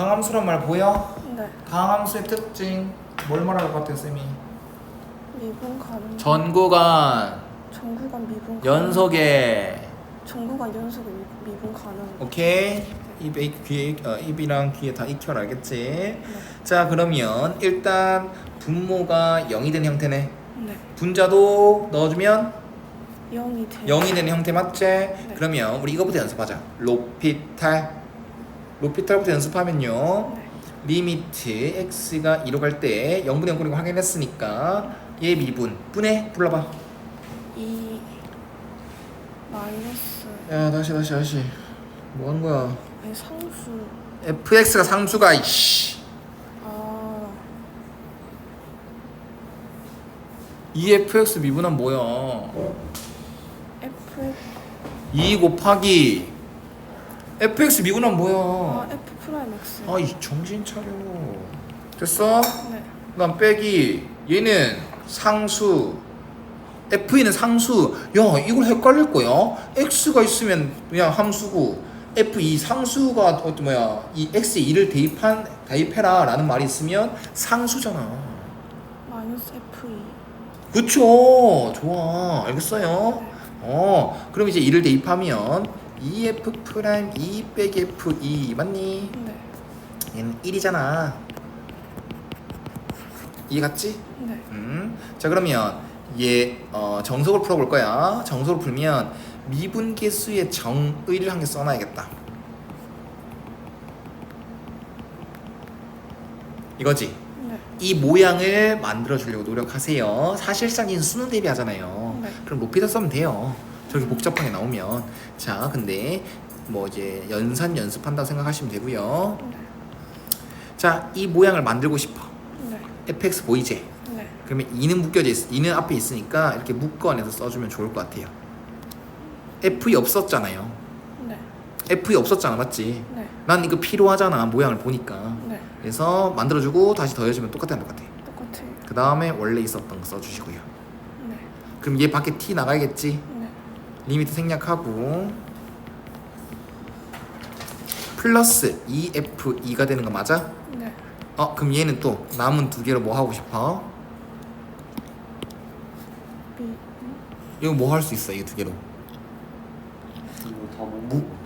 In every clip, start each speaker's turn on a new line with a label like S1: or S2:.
S1: 다항함수란 말 보여?
S2: 네.
S1: 다항함수의 특징 뭘 말할 것 같아요 쌤이?
S2: 미분 가능.
S1: 전구간
S2: 전구간 미분. 가능.
S1: 연속의
S2: 전구간 연속의 미- 미분 가능.
S1: 오케이 입에 귀에 어, 입이랑 귀에 다 익혀라 알겠지?
S2: 네.
S1: 자 그러면 일단 분모가 0이 되는 형태네
S2: 네.
S1: 분자도 넣어주면
S2: 0이 돼.
S1: 0이 되는 형태 맞지? 그러면 우리 이거부터 연습하자 로피탈 로피탈부터 연습하면요
S2: 네.
S1: 리미트 x가 2로 갈 때 0분의 0분의 거 확인했으니까 얘 미분 분해 불러봐
S2: 2 마이너스
S1: 야 다시 다시 다시 뭐 하는 거야
S2: 아니 상수.
S1: fx가 상수가 이씨
S2: 아.
S1: 2fx 미분은 뭐야
S2: F
S1: 2 곱하기 fx 미분은
S2: 아
S1: 뭐야?
S2: F 프라임 X.
S1: 아 이 정신 차려. 됐어?
S2: 네.
S1: 그다음 빼기. 얘는 상수. F는 상수. 야 이걸 헷갈릴 거야? X가 있으면 그냥 함수고 f2 상수가 어떤 뭐야? 이 x에 2를 대입한 대입해라 라는 말이 있으면 상수잖아.
S2: 마이너스 F 2.
S1: 그쵸. 좋아. 알겠어요?
S2: 네.
S1: 어 그럼 이제 2를 대입하면 2f 프라임 2 빼기 f2 맞니?
S2: 네.
S1: 얘는 1이잖아 이해 갔지?
S2: 네.
S1: 음. 자 그러면 얘 어, 정석을 풀어볼 거야. 정석을 풀면 미분계수의 정의를 한 개 써놔야겠다. 이거지.
S2: 네.
S1: 이 모양을 만들어 주려고 노력하세요. 사실상인 수능 대비하잖아요.
S2: 네.
S1: 그럼 높이다 쓰면 돼요. 저렇게 복잡하게 나오면. 자, 근데 뭐 이제 연산 연습한다 고 생각하시면 되고요.
S2: 네.
S1: 자, 이 모양을 만들고 싶어.
S2: 네.
S1: fx 보이지?
S2: 네.
S1: 그러면 2는 묶여져 있, 2는 앞에 있으니까 이렇게 묶어내서 써주면 좋을 것 같아요. F2 없었잖아요.
S2: 네.
S1: F2 없었잖아, 맞지?
S2: 네.
S1: 난 이거 필요하잖아, 모양을 보니까.
S2: 네.
S1: 그래서 만들어주고 다시 더해주면 똑같아, 안 똑같아.
S2: 똑같아요.
S1: 그 다음에 원래 있었던 거 써주시고요.
S2: 네.
S1: 그럼 얘 밖에 T 나가야겠지?
S2: 네.
S1: 리미트 생략하고 플러스 2F2가 되는 거 맞아?
S2: 네.
S1: 어, 그럼 얘는 또 남은 두 개로 뭐 하고 싶어?
S2: 미
S1: 이거 뭐 할 수 있어, 이 두 개로?
S3: 먹고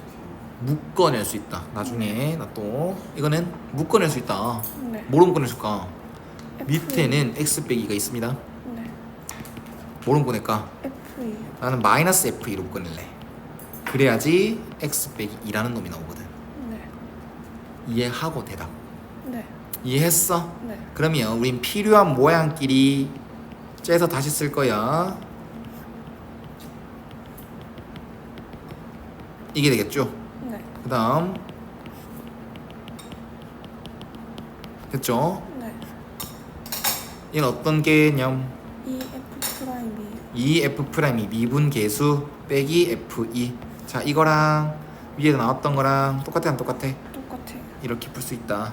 S1: 묶어낼 수 있다. 나중에 나 또 이거는 묶어낼 수 있다.
S2: 네.
S1: 뭐로 묶어낼 수 있을까?
S2: F
S1: 밑에는 x 빼기가 있습니다.
S2: 네.
S1: 뭐로 묶어낼까?
S2: F 2.
S1: 나는 마이너스 f2로 묶어낼래. 그래야지 x 빼기 2라는 놈이 나오거든.
S2: 네.
S1: 이해하고 대답.
S2: 네.
S1: 이해했어?
S2: 네.
S1: 그러면 우린 필요한 모양끼리 째서 다시 쓸 거야. 이게 되겠죠?
S2: 네.
S1: 그 다음 됐죠?
S2: 네.
S1: 얘는 어떤 개념?
S2: E F 프라임이
S1: 2f 프라임이 미분 계수 빼기 f2 자 이거랑 위에 나왔던 거랑 똑같아 안 똑같아?
S2: 똑같아요.
S1: 이렇게 풀 수 있다